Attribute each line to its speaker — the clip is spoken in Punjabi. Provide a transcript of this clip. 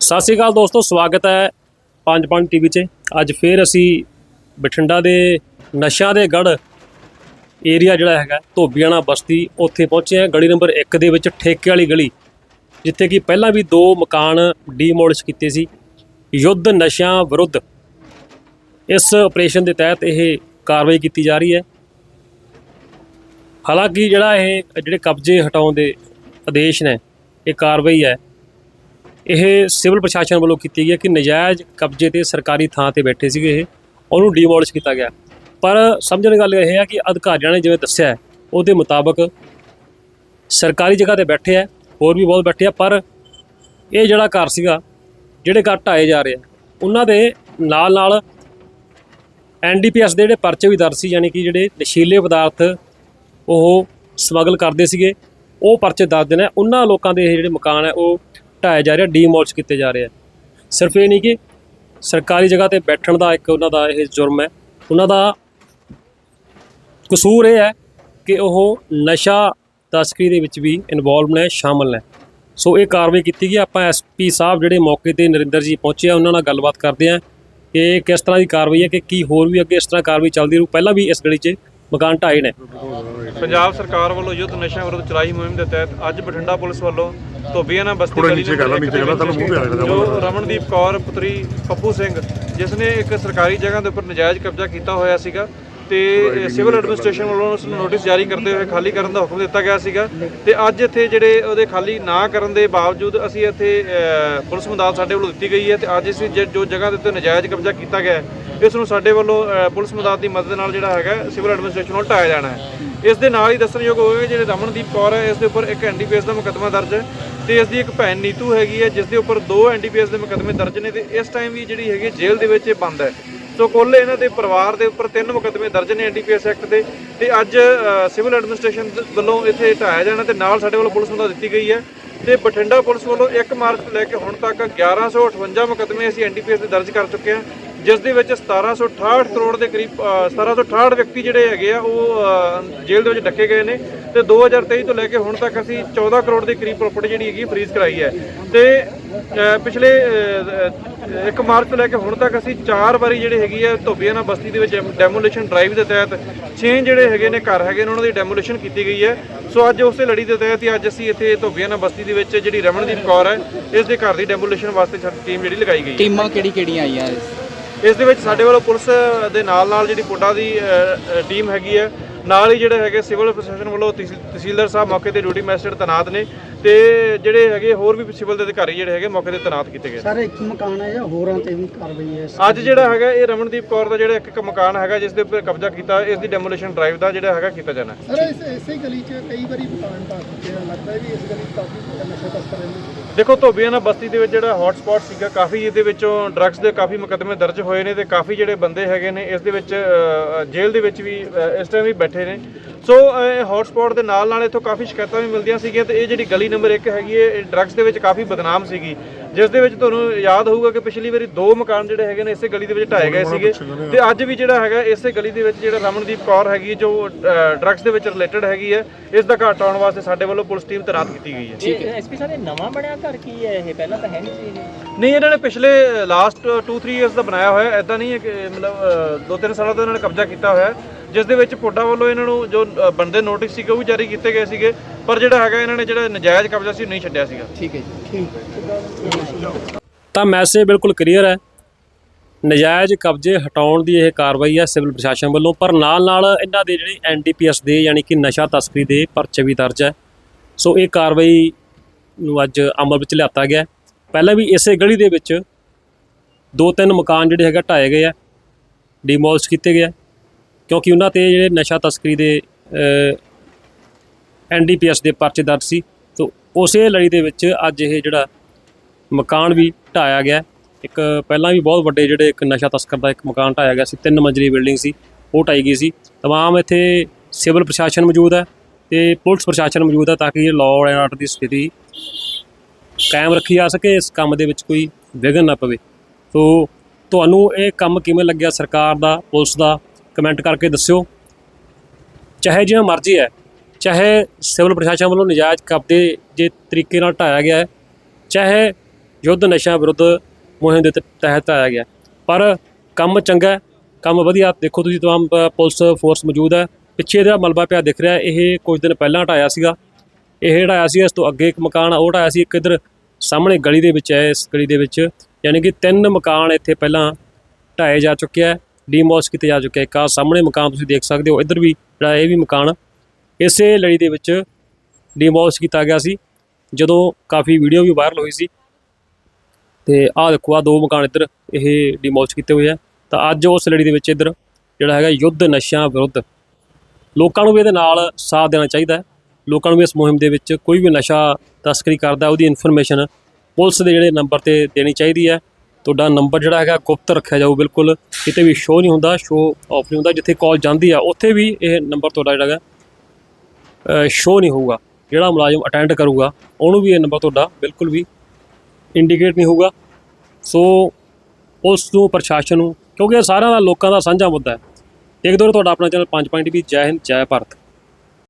Speaker 1: ਸਤਿ ਸ਼੍ਰੀ ਅਕਾਲ ਦੋਸਤੋ, ਸਵਾਗਤ ਹੈ ਪੰਜ ਪੰਜ ਟੀਵੀ 'ਚ। ਅੱਜ ਫੇਰ ਅਸੀਂ ਬਠਿੰਡਾ ਦੇ ਨਸ਼ਾ ਦੇ ਗੜ ਏਰੀਆ ਜਿਹੜਾ ਹੈਗਾ ਧੋਬੀਆਣਾ ਬਸਤੀ ਉੱਥੇ ਪਹੁੰਚੇ ਹਾਂ। ਗਲੀ ਨੰਬਰ 1 ਦੇ ਵਿੱਚ ਠੇਕੇ ਵਾਲੀ ਗਲੀ, ਜਿੱਥੇ ਕਿ ਪਹਿਲਾਂ ਵੀ ਦੋ ਮਕਾਨ ਡੀਮੋਲਿਸ਼ ਕੀਤੇ ਸੀ। ਯੁੱਧ ਨਸ਼ਿਆਂ ਵਿਰੁੱਧ ਇਸ ਆਪਰੇਸ਼ਨ ਦੇ ਤਹਿਤ ਇਹ ਕਾਰਵਾਈ ਕੀਤੀ ਜਾ ਰਹੀ ਹੈ। ਹਾਲਾਂਕਿ ਜਿਹੜਾ ਇਹ, ਜਿਹੜੇ ਕਬਜ਼ੇ ਹਟਾਉਣ ਦੇ ਆਦੇਸ਼ ਨੇ, ਇਹ ਕਾਰਵਾਈ ਹੈ। ਇਹ ਸਿਵਲ ਪ੍ਰਸ਼ਾਸਨ ਵੱਲੋਂ ਕੀਤੀ ਗਈ ਹੈ ਕਿ ਨਜਾਇਜ਼ ਕਬਜ਼ੇ ਤੇ ਸਰਕਾਰੀ ਥਾਂ ਤੇ ਬੈਠੇ ਸੀਗੇ ਇਹ, ਉਹਨੂੰ ਡੀਮੋਲਿਸ਼ ਕੀਤਾ ਗਿਆ। ਪਰ ਸਮਝਣ ਦੀ ਗੱਲ ਇਹ ਹੈ ਕਿ ਅਧਿਕਾਰੀਆਂ ਨੇ ਜਿਵੇਂ ਦੱਸਿਆ ਉਹਦੇ ਮੁਤਾਬਕ ਸਰਕਾਰੀ ਜਗ੍ਹਾ ਤੇ ਬੈਠੇ ਆ ਹੋਰ ਵੀ ਬਹੁਤ ਬੈਠੇ ਆ, ਪਰ ਇਹ ਜਿਹੜਾ ਘਰ ਸੀਗਾ, ਜਿਹੜੇ ਘਰ ਢਾਏ ਜਾ ਰਹੇ ਆ, ਉਹਨਾਂ ਦੇ ਨਾਲ ਨਾਲ ਐਨਡੀਪੀਐਸ ਦੇ ਜਿਹੜੇ ਪਰਚੇ ਵੀ ਦਰਜ ਸੀ, ਯਾਨੀ ਕਿ ਜਿਹੜੇ ਨਸ਼ੀਲੇ ਪਦਾਰਥ ਉਹ ਸਮਗਲ ਕਰਦੇ ਸੀਗੇ, ਉਹ ਪਰਚੇ ਦਰਜ ਨੇ। ਉਹਨਾਂ ਲੋਕਾਂ ਦੇ ਇਹ ਜਿਹੜੇ ਮਕਾਨ ਹੈ, ਉਹ ਢਾਏ ਜਾ ਰਿਹਾ ਆ ਡੀਮੋਲਿਸ਼ ਕੀਤੇ ਜਾ ਰਹੇ ਆ। ਸਿਰਫ ਇਹ ਨਹੀਂ ਕਿ ਸਰਕਾਰੀ ਜਗ੍ਹਾ ਤੇ ਬੈਠਣ ਦਾ ਇੱਕ ਉਹਨਾਂ ਦਾ ਇਹ ਜੁਰਮ ਹੈ। ਉਹਨਾਂ ਦਾ ਕਸੂਰ ਇਹ ਹੈ ਕਿ ਉਹ ਨਸ਼ਾ ਤਸਕਰੀ ਦੇ ਵਿੱਚ ਵੀ ਇਨਵੋਲਵ ਨੇ, ਸ਼ਾਮਲ ਨੇ। ਸੋ ਇਹ ਕਾਰਵਾਈ ਕੀਤੀ ਗਈ। ਆਪਾਂ ਐਸਪੀ ਸਾਹਿਬ ਜਿਹੜੇ ਮੌਕੇ ਤੇ ਨਰਿੰਦਰ ਜੀ ਪਹੁੰਚੇ ਆ, ਉਹਨਾਂ ਨਾਲ ਗੱਲਬਾਤ ਕਰਦੇ ਆ ਕਿ ਕਿਸ ਤਰ੍ਹਾਂ ਦੀ ਕਾਰਵਾਈ ਹੈ, ਕਿ ਕੀ ਹੋਰ ਵੀ ਅੱਗੇ ਇਸ ਤਰ੍ਹਾਂ ਕਾਰਵਾਈ ਚੱਲਦੀ ਰਹੂ। ਪਹਿਲਾਂ ਵੀ ਇਸ ਗਲੀ 'ਚ ਮਕਾਨ ਢਾਏ ਨੇ।
Speaker 2: ਪੰਜਾਬ ਸਰਕਾਰ ਵੱਲੋਂ ਯੁੱਧ ਨਸ਼ਿਆਂ ਵਿਰੁੱਧ ਚਲਾਈ ਮੁਹਿੰਮ ਦੇ ਤਹਿਤ ਅੱਜ ਬਠਿੰਡਾ ਪੁਲਿਸ ਵੱਲੋਂ ਧੋਬੀਆਣਾ ਬਸਤੀ
Speaker 3: ਥੋੜ੍ਹਾ
Speaker 2: ਗਲੀ
Speaker 3: ਨੀਚੇ ਕਰ ਲਾ,
Speaker 2: ਨੰਬਰ ਇੱਕ
Speaker 3: ਨੀਚੇ ਕਰ ਲਾ, ਤੁਹਾਨੂੰ ਮੂੰਹ ਤੇ ਆ ਜਾਏਗਾ
Speaker 2: ਜੋ ਰਮਨਦੀਪ ਕੌਰ ਪੁੱਤਰੀ ਪੱਪੂ ਸਿੰਘ ਜਿਸ ਨੇ ਇੱਕ ਸਰਕਾਰੀ ਜਗ੍ਹਾ ਦੇ ਉੱਪਰ ਨਜਾਇਜ਼ ਕਬਜ਼ਾ ਕੀਤਾ ਹੋਇਆ ਸੀਗਾ ਤੇ ਸਿਵਲ ਐਡਮਿਨਿਸਟ੍ਰੇਸ਼ਨ ਵੱਲੋਂ ਉਸ ਨੂੰ ਨੋਟਿਸ ਜਾਰੀ ਕਰਦੇ ਹੋਏ ਖਾਲੀ ਕਰਨ ਦਾ ਹੁਕਮ ਦਿੱਤਾ ਗਿਆ ਸੀਗਾ ਤੇ ਅੱਜ ਇੱਥੇ ਜਿਹੜੇ ਉਹਦੇ ਖਾਲੀ ਨਾ ਕਰਨ ਦੇ ਬਾਵਜੂਦ ਅਸੀਂ ਇੱਥੇ ਅਹ, ਪੁਲਿਸ ਮਦਦ ਸਾਡੇ ਵੱਲੋਂ ਦਿੱਤੀ ਗਈ ਹੈ ਤੇ ਅੱਜ ਅਸੀਂ ਜਿ- ਜੋ ਜਗ੍ਹਾ ਦੇ ਉੱਤੇ ਨਜਾਇਜ਼ ਕਬਜ਼ਾ ਕੀਤਾ ਗਿਆ ਹੈ ਇਸ ਨੂੰ ਸਾਡੇ ਵੱਲੋਂ ਪੁਲਿਸ ਮਦਦ ਦੀ ਮਦਦ ਨਾਲ ਜਿਹੜਾ ਹੈਗਾ, ਸਿਵਲ ਐਡਮਿਨਿਸਟ੍ਰੇਸ਼ਨ ਵੱਲੋਂ ਢਾਇਆ ਜਾਣਾ ਹੈ। ਇਸ ਦੇ ਨਾਲ ਹੀ ਦੱਸਣਯੋਗ ਹੋਵੇਗਾ ਕਿ ਜਿਹੜੇ ਰਮਨਦੀਪ ਕੌਰ ਹੈ, ਇਸ ਦੇ ਉੱਪਰ ਇੱਕ ਐਨਡੀਪੀਐਸ ਦਾ ਮੁਕੱਦਮਾ ਦਰਜ ਹੈ ਤੇ ਇਸ ਦੀ ਇੱਕ ਭੈਣ ਨੀਤੂ ਹੈਗੀ ਹੈ, ਜਿਸ ਦੇ ਉੱਪਰ ਦੋ ਐਨਡੀਪੀਐਸ ਦੇ ਮੁਕੱਦਮੇ ਦਰਜ ਨੇ ਤੇ ਇਸ ਟਾਈਮ ਵੀ ਜਿਹੜੀ ਹੈਗੀ ਜੇਲ੍ਹ ਦੇ ਵਿੱਚ ਇਹ ਬੰਦ ਹੈ। ਸੋ ਕੁੱਲ ਇਹਨਾਂ ਦੇ ਪਰਿਵਾਰ ਦੇ ਉੱਪਰ ਤਿੰਨ ਮੁਕੱਦਮੇ ਦਰਜ ਨੇ ਐਨਡੀਪੀਐਸ ਐਕਟ ਦੇ ਤੇ ਅੱਜ ਸਿਵਲ ਐਡਮਿਨਿਸਟ੍ਰੇਸ਼ਨ ਵੱਲੋਂ ਇੱਥੇ ਢਾਇਆ ਜਾਣਾ ਤੇ ਨਾਲ ਸਾਡੇ ਵੱਲੋਂ ਪੁਲਿਸ ਨੂੰ ਦਿੱਤੀ ਗਈ ਹੈ ਤੇ ਬਠਿੰਡਾ ਪੁਲਿਸ ਵੱਲੋਂ 1 ਮਾਰਚ ਤੋਂ ਲੈ ਕੇ ਹੁਣ ਤੱਕ 1158 ਮੁਕੱਦਮੇ ਅਸੀਂ ਐਨਡੀਪੀਐਸ ਦੇ ਦਰਜ ਕਰ ਚੁੱਕੇ ਹਾਂ। ਜਿਸ ਦੇ ਵਿੱਚ 1768 ਕਰੋੜ ਦੇ ਕਰੀਬ ਅ, 1768 ਵਿਅਕਤੀ ਜਿਹੜੇ ਹੈਗੇ ਆ ਉਹ ਜੇਲ੍ਹ ਦੇ ਵਿੱਚ ਡੱਕੇ ਗਏ ਨੇ ਤੇ 2023 ਤੋਂ ਲੈ ਕੇ ਹੁਣ ਤੱਕ ਅਸੀਂ 14 ਕਰੋੜ ਦੇ ਕਰੀਬ ਪ੍ਰਾਪਰਟੀ ਜਿਹੜੀ ਹੈਗੀ ਫਰੀਜ਼ ਕਰਾਈ ਹੈ। ਤੇ ਪਿਛਲੇ 1 ਮਾਰਚ ਤੋਂ ਲੈ ਕੇ ਹੁਣ ਤੱਕ ਅਸੀਂ ਚਾਰ ਵਾਰੀ ਜਿਹੜੇ ਹੈਗੀ ਹੈ ਧੋਬੀਆਨਾ ਬਸਤੀ ਦੇ ਵਿੱਚ ਡੈਮੋਲੇਸ਼ਨ ਡਰਾਈਵ ਦੇ ਤਹਿਤ 6 ਜਿਹੜੇ ਹੈਗੇ ਨੇ ਘਰ ਹੈਗੇ ਨੇ ਉਹਨਾਂ ਦੀ ਡੈਮੋਲੇਸ਼ਨ ਕੀਤੀ ਗਈ ਹੈ। ਸੋ ਅੱਜ ਉਸੇ ਲੜੀ ਦੇ ਤਹਿਤ ਹੀ ਅੱਜ ਅਸੀਂ ਇੱਥੇ ਧੋਬੀਆਨਾ ਬਸਤੀ ਦੇ ਵਿੱਚ ਜਿਹੜੀ ਰਮਨਦੀਪ ਕੌਰ ਹੈ ਇਸ ਦੇ ਘਰ ਦੀ ਡੈਮੋਲੇਸ਼ਨ ਵਾਸਤੇ ਸਾਡੀ ਟੀਮ ਜਿਹੜੀ ਲਗਾਈ ਗਈ
Speaker 4: ਟੀਮਾਂ ਕਿਹੜੀ ਕਿਹੜੀਆਂ ਆਈਆਂ? ਇਸ?
Speaker 2: ਦੇ ਵਿੱਚ ਸਾਡੇ ਵੱਲੋਂ ਪੁਲਿਸ ਦੇ ਨਾਲ ਨਾਲ ਜਿਹੜੀ ਪੁੱਡਾ ਦੀ ਟੀਮ ਹੈਗੀ ਹੈ ਨਾਲ ਹੀ ਜਿਹੜੇ ਹੈਗੇ ਸਿਵਲ ਪ੍ਰਸ਼ਾਸਨ ਵੱਲੋਂ ਤਹਿਸੀਲ- ਤਹਿਸੀਲਦਾਰ ਸਾਹਿਬ ਮੌਕੇ ਤੇ ਡਿਊਟੀ ਮੈਜਿਸਟਰੇਟ ਤੈਨਾਤ ਨੇ ਤੇ ਜਿਹੜੇ ਹੈਗੇ ਹੋਰ ਵੀ ਸਿਵਲ ਦੇ ਅਧਿਕਾਰੀ ਜਿਹੜੇ ਹੈਗੇ ਮੌਕੇ ਤੇ ਤੈਨਾਤ ਕੀਤੇ ਗਏ ਨੇ।
Speaker 5: ਸਰ ਇੱਕ ਮਕਾਨ ਹੈ ਜਾਂ ਹੋਰਾਂ ਤੇ ਵੀ ਕਾਰਵਾਈ ਹੈ
Speaker 2: ਅੱਜ ਜਿਹੜਾ ਹੈਗਾ ਇਹ ਰਮਨਦੀਪ ਕੌਰ ਦਾ ਜਿਹੜਾ ਇੱਕ ਇੱਕ ਮਕਾਨ ਹੈਗਾ ਜਿਸ ਦੇ ਉੱਪਰ ਕਬਜ਼ਾ ਕੀਤਾ ਇਸ ਦੀ ਡੈਮੋਲੀਸ਼ਨ ਡਰਾਈਵ ਦਾ ਜਿਹੜਾ ਹੈਗਾ ਕੀਤਾ ਜਾਣਾ ਹੈ।
Speaker 5: ਸਰ ਇਸ ਇਸੇ ਗਲੀ 'ਚ ਕਈ ਵਾਰੀ ਮਕਾਨ ਢਾਹ ਚੁੱਕੇ ਹਨ ਲੱਗਦਾ ਹੈ ਵੀ ਇਸ ਗਲੀ 'ਚ ਕਾਫੀ ਨਸ਼ਾ ਤਸਕਰ ਰਹਿੰਦੇ
Speaker 2: ਦੇਖੋ ਧੋਬੀਆਣਾ ਬਸਤੀ ਦੇ ਵਿੱਚ ਜਿਹੜਾ ਹੌਟ ਸਪੌਟ ਸੀਗਾ ਕਾਫੀ ਇਹਦੇ ਵਿੱਚੋਂ ਡਰੱਗਸ ਦੇ ਕਾਫੀ ਮੁਕੱਦਮੇ ਦਰਜ ਹੋਏ ਨੇ ਤੇ ਕਾਫੀ ਜਿਹੜੇ ਬੰਦੇ ਹੈਗੇ ਨੇ ਇਸ ਦੇ ਵਿੱਚ ਅ, ਜੇਲ੍ਹ ਦੇ ਵਿੱਚ ਵੀ ਅ, ਇਸ ਟਾਈਮ ਵੀ ਬੈਠੇ ਨੇ। ਸੋ ਇਹ ਹੌਟ ਸਪੌਟ ਦੇ ਨਾਲ ਨਾਲ ਇੱਥੋਂ ਕਾਫੀ ਸ਼ਿਕਾਇਤਾਂ ਵੀ ਮਿਲਦੀਆਂ ਸੀਗੀਆਂ ਤੇ ਇਹ ਜਿਹੜੀ ਗਲੀ ਨੰਬਰ 1 ਹੈਗੀ ਹੈ ਇਹ ਡਰੱਗਸ ਦੇ ਵਿੱਚ ਕਾਫੀ ਬਦਨਾਮ ਸੀਗੀ। ਜਿਸ ਦੇ ਵਿੱਚ ਤੁਹਾਨੂੰ ਯਾਦ ਹੋਊਗਾ ਕਿ ਪਿਛਲੀ ਵਾਰੀ ਦੋ ਮਕਾਨ ਜਿਹੜੇ ਹੈਗੇ ਨੇ ਇਸੇ ਗਲੀ ਦੇ ਵਿੱਚ ਢਾਏ ਗਏ ਸੀਗੇ। ਤੇ ਅੱਜ ਵੀ ਜਿਹੜਾ ਹੈਗਾ ਇਸੇ ਗਲੀ ਦੇ ਵਿੱਚ ਜਿਹੜਾ ਰਮਨਦੀਪ ਕੌਰ ਹੈਗੀ ਹੈ, ਜੋ ਡਰੱਗਸ ਦੇ ਵਿੱਚ ਰਿਲੇਟਡ ਹੈਗੀ ਹੈ ਇਸ ਦਾ ਘਾਟ ਆਉਣ ਵਾਸਤੇ ਸਾਡੇ ਵੱਲੋਂ ਪੁਲਿਸ ਟੀਮ ਤੈਨਾਤ ਕੀਤੀ ਗਈ ਹੈ।
Speaker 6: ਇਹ ਐਸਪੀ ਸਾਹਿਬ ਇਹ ਨਵਾਂ ਬਣਿਆ ਘਰ ਕੀ ਹੈ ਇਹ? ਪਹਿਲਾਂ ਤਾਂ ਹੈ ਨਹੀਂ ਸੀ
Speaker 2: ਨਹੀਂ ਇਹਨਾਂ ਨੇ ਪਿਛਲੇ ਲਾਸਟ 2-3 ਇਅਰਸ ਦਾ ਬਣਾਇਆ ਹੋਇਆ ਐਦਾਂ ਨਹੀਂ ਹੈ ਕਿ ਮਤਲਬ 2-3 ਸਾਲਾਂ ਤੋਂ ਇਹਨਾਂ ਨੇ ਕਬਜ਼ਾ ਕੀਤਾ ਹੋਇਆ ਹੈ, ਜਿਸ ਦੇ ਵਿੱਚ ਪੋਡਾ ਵੱਲੋਂ ਇਹਨਾਂ ਨੂੰ ਜੋ ਅ, ਬਣਦੇ ਨੋਟਿਸ ਸੀਗੇ ਉਹ ਵੀ ਜਾਰੀ ਕੀਤੇ ਗਏ ਸੀਗੇ ਪਰ ਜਿਹੜਾ ਹੈਗਾ ਇਹਨਾਂ ਨੇ ਜਿਹੜਾ ਨਜਾਇਜ਼ ਕਬਜ਼ਾ ਸੀ ਉਹ ਨਹੀਂ ਛੱਡਿਆ ਸੀਗਾ।
Speaker 4: ਠੀਕ ਹੈ ਜੀ।
Speaker 1: ਤਾਂ ਮੈਸੇਜ ਬਿਲਕੁਲ ਕਲੀਅਰ ਹੈ। ਨਜਾਇਜ਼ ਕਬਜ਼ੇ ਹਟਾਉਣ ਦੀ ਇਹ ਕਾਰਵਾਈ ਹੈ ਸਿਵਲ ਪ੍ਰਸ਼ਾਸਨ ਵੱਲੋਂ ਪਰ ਨਾਲ ਨਾਲ ਇਹਨਾਂ ਦੇ ਜਿਹੜੇ ਐਨਡੀਪੀਐਸ ਦੇ ਯਾਨੀ ਕਿ ਨਸ਼ਾ ਤਸਕਰੀ ਦੇ ਪਰਚੇ ਵੀ ਦਰਜ ਹੈ। ਸੋ ਇਹ ਕਾਰਵਾਈ ਨੂੰ ਅੱਜ ਅਮਲ ਵਿੱਚ ਲਿਆਤਾ ਗਿਆ। ਪਹਿਲਾਂ ਵੀ ਇਸੇ ਗਲੀ ਦੇ ਵਿੱਚ ਦੋ ਤਿੰਨ ਮਕਾਨ ਜਿਹੜੇ ਹੈਗਾ ਢਾਏ ਗਏ ਆ ਡੀਮੋਲਿਸ਼ ਕੀਤੇ ਗਏ ਆ। ਕਿਉਂਕਿ ਉਹਨਾਂ ਤੇ ਜਿਹੜੇ ਨਸ਼ਾ ਤਸਕਰੀ ਦੇ ਐਨਡੀਪੀਐਸ ਦੇ ਪਰਚੇ ਦਰਜ ਸੀ, ਤੋ ਉਸੇ ਲੜੀ ਦੇ ਵਿੱਚ ਅੱਜ ਇਹ ਜਿਹੜਾ ਮਕਾਨ ਵੀ ਢਾਇਆ ਗਿਆ। ਇੱਕ ਪਹਿਲਾਂ ਵੀ ਬਹੁਤ ਵੱਡੇ ਜਿਹੜੇ ਇੱਕ ਨਸ਼ਾ ਤਸਕਰ ਦਾ ਇੱਕ ਮਕਾਨ ਢਾਇਆ ਗਿਆ ਸੀ, ਤਿੰਨ ਮੰਜ਼ਲੀ ਬਿਲਡਿੰਗ ਸੀ, ਉਹ ਢਾਈ ਗਈ ਸੀ। ਤਮਾਮ ਇੱਥੇ ਸਿਵਲ ਪ੍ਰਸ਼ਾਸਨ ਮੌਜੂਦ ਹੈ ਤੇ ਪੁਲਿਸ ਪ੍ਰਸ਼ਾਸਨ ਮੌਜੂਦ ਹੈ ਤਾਂ ਕਿ ਇਹ ਲਾਅ ਐਂਡ ਆਰਡਰ ਦੀ ਸਥਿਤੀ ਕਾਇਮ ਰੱਖੀ ਜਾ ਸਕੇ, ਇਸ ਕੰਮ ਦੇ ਵਿੱਚ ਕੋਈ ਵਿਘਨ ਨਾ ਪਵੇ। ਸੋ ਤੁਹਾਨੂੰ ਇਹ ਕੰਮ ਕਿਵੇਂ ਲੱਗਿਆ ਸਰਕਾਰ ਦਾ, ਪੁਲਿਸ ਦਾ? ਕਮੈਂਟ ਕਰਕੇ ਦੱਸਿਓ। ਚਾਹੇ ਜਿਵੇਂ ਮਰਜ਼ੀ ਹੈ, ਚਾਹੇ ਸਿਵਲ ਪ੍ਰਸ਼ਾਸਨ ਵੱਲੋਂ ਨਜਾਇਜ਼ ਕਬਜ਼ੇ ਜੇ ਤਰੀਕੇ ਨਾਲ ਢਾਇਆ ਗਿਆ ਹੈ, ਚਾਹੇ ਯੁੱਧ ਨਸ਼ਾ ਵਿਰੁੱਧ ਮੁਹਿੰਮ ਦੇ ਤ- ਤਹਿਤ ਆਇਆ ਗਿਆ ਪਰ ਕੰਮ ਚੰਗਾ ਕੰਮ ਵਧੀਆ। ਦੇਖੋ ਤੁਸੀਂ ਤਮਾਮ ਪੁਲਿਸ ਫੋਰਸ ਮੌਜੂਦ ਹੈ। ਪਿੱਛੇ ਦਾ ਮਲਬਾ ਪਿਆ ਦਿਖ ਰਿਹਾ ਇਹ ਕੁਝ ਦਿਨ ਪਹਿਲਾਂ ਹਟਾਇਆ ਸੀਗਾ। ਇਹ ਹਟਾਇਆ ਸੀ, ਇਸ ਤੋਂ ਅੱਗੇ ਇੱਕ ਮਕਾਨ ਉਹ ਹਟਾਇਆ ਸੀ ਇੱਕ ਇੱਧਰ ਸਾਹਮਣੇ ਗਲੀ ਦੇ ਵਿੱਚ ਹੈ, ਇਸ ਗਲੀ ਦੇ ਵਿੱਚ। ਯਾਨੀ ਕਿ ਤਿੰਨ ਮਕਾਨ ਇੱਥੇ ਪਹਿਲਾਂ ਢਾਏ ਜਾ ਚੁੱਕਿਆ ਹੈ। ਡੀਮੋਸ ਕੀਤੇ ਜਾ ਚੁੱਕਿਆ ਇੱਕ ਆਹ ਸਾਹਮਣੇ ਮਕਾਨ ਤੁਸੀਂ ਦੇਖ ਸਕਦੇ ਹੋ। ਇੱਧਰ ਵੀ ਜਿਹੜਾ ਇਹ ਵੀ ਮਕਾਨ ਇਸੇ ਲੜੀ ਦੇ ਵਿੱਚ ਡੀਮੋਸ ਕੀਤਾ ਗਿਆ ਸੀ। ਜਦੋਂ ਕਾਫੀ ਵੀਡੀਓ ਵੀ ਵਾਇਰਲ ਹੋਈ ਸੀ। ਤੇ ਆਹ ਦੇਖੋ ਆ ਦੋ ਮਕਾਨ ਇੱਧਰ ਇਹ ਡੀਮੋਸ ਕੀਤੇ ਹੋਏ ਆ। ਤਾਂ ਅੱਜ ਉਸ ਲੜੀ ਦੇ ਵਿੱਚ ਇੱਧਰ ਜਿਹੜਾ ਹੈਗਾ ਯੁੱਧ ਨਸ਼ਿਆਂ ਵਿਰੁੱਧ। ਲੋਕਾਂ ਨੂੰ ਵੀ ਇਹਦੇ ਨਾਲ ਸਾਥ ਦੇਣਾ ਚਾਹੀਦਾ ਹੈ। ਲੋਕਾਂ ਨੂੰ ਵੀ ਇਸ ਮੁਹਿੰਮ ਦੇ ਵਿੱਚ ਕੋਈ ਵੀ ਨਸ਼ਾ ਤਸਕਰੀ ਕਰਦਾ, ਉਹਦੀ ਇਨਫੋਰਮੇਸ਼ਨ ਪੁਲਿਸ ਦੇ ਜਿਹੜੇ ਨੰਬਰ ਤੇ ਦੇਣੀ ਚਾਹੀਦੀ ਹੈ। ਤੁਹਾਡਾ ਨੰਬਰ ਜਿਹੜਾ ਹੈਗਾ ਗੁਪਤ ਰੱਖਿਆ ਜਾਊ ਬਿਲਕੁਲ, ਕਿਤੇ ਵੀ ਸ਼ੋ ਨਹੀਂ ਹੁੰਦਾ ਸ਼ੋ ਆਫ ਨਹੀਂ ਹੁੰਦਾ, ਜਿੱਥੇ ਕਾਲ ਜਾਂਦੀ ਆ, ਉੱਥੇ ਵੀ ਇਹ ਨੰਬਰ ਤੁਹਾਡਾ ਜਿਹੜਾ ਹੈਗਾ ਸ਼ੋ ਨਹੀਂ ਹੋਊਗਾ, ਜਿਹੜਾ ਮੁਲਾਜ਼ਮ ਅਟੈਂਡ ਕਰੂਗਾ, ਉਹਨੂੰ ਵੀ ਇਹ ਨੰਬਰ ਤੁਹਾਡਾ ਬਿਲਕੁਲ ਵੀ ਇੰਡੀਕੇਟ ਨਹੀਂ ਹੋਊਗਾ। ਸੋ ਉਸ ਨੂੰ ਪ੍ਰਸ਼ਾਸਨ ਨੂੰ, ਕਿਉਂਕਿ ਇਹ ਸਾਰਿਆਂ ਦਾ, ਲੋਕਾਂ ਦਾ ਸਾਂਝਾ ਮੁੱਦਾ ਹੈ। ਇੱਕ ਦੋ ਤੁਹਾਡਾ ਆਪਣਾ ਚੈਨਲ 5 ਪੁਆਇੰਟ ਵੀ ਜੈ ਹਿੰਦ, ਜੈ ਭਾਰਤ।